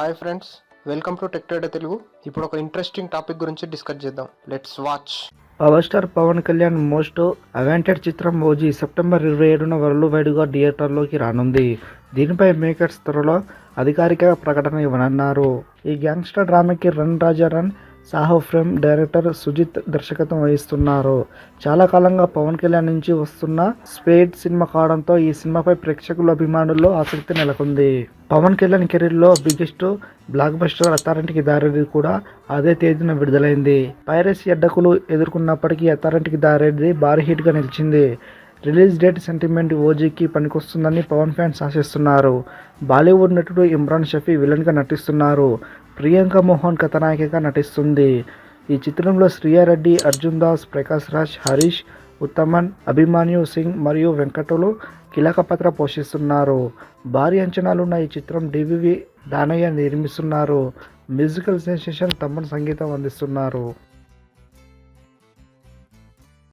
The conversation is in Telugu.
Hi friends welcome to Tech Telugu ఇప్పుడు ఒక ఇంట్రెస్టింగ్ టాపిక్ గురించి డిస్కస్ చేద్దాం. Let's watch power star Pawan Kalyan most awaited చిత్రం ఓజీ సెప్టెంబర్ ఇరవై ఏడున వరల్డ్ వైడ్గా థియేటర్లోకి రానుంది. దీనిపై మేకర్స్ త్వరలో అధికారిక ప్రకటన ఇవ్వనున్నారు. ఈ gangster డ్రామాకి Run Raja Run Saaho fame director Sujeeth దర్శకత్వం వహిస్తున్నారు. చాలా కాలంగా పవన్ కళ్యాణ్ నుంచి వస్తున్న స్పేడ్ సినిమా కావడంతో ఈ సినిమాపై ప్రేక్షకుల అభిమానుల్లో ఆసక్తి నెలకొంది. పవన్ కళ్యాణ్ కెరీర్లో biggest blockbuster Attarintiki Daredi కూడా అదే తేదీన విడుదలైంది. పైరసీ అడ్డకులు ఎదుర్కొన్నప్పటికీ అథారెంట్కి దారేది భారీ హిట్గా నిలిచింది. రిలీజ్ డేట్ సెంటిమెంట్ ఓజీకి పనికొస్తుందని పవన్ ఫ్యాన్స్ ఆశిస్తున్నారు. బాలీవుడ్ నటుడు ఇమ్రాన్ షఫీ విలన్గా నటిస్తున్నారు. ప్రియాంక మోహన్ కథానాయికగా నటిస్తుంది. ఈ చిత్రంలో శ్రీయారెడ్డి అర్జున్ దాస్ ప్రకాష్ రాజ్ హరీష్ ఉత్తమన్ అభిమాన్యు సింగ్ మరియు వెంకటలు కీలక పాత్ర పోషిస్తున్నారు. భారీ అంచనాలున్న ఈ చిత్రం డివివి దానయ్య నిర్మిస్తున్నారు. మ్యూజికల్ సెన్సేషన్ తమ్మన్ సంగీతం అందిస్తున్నారు.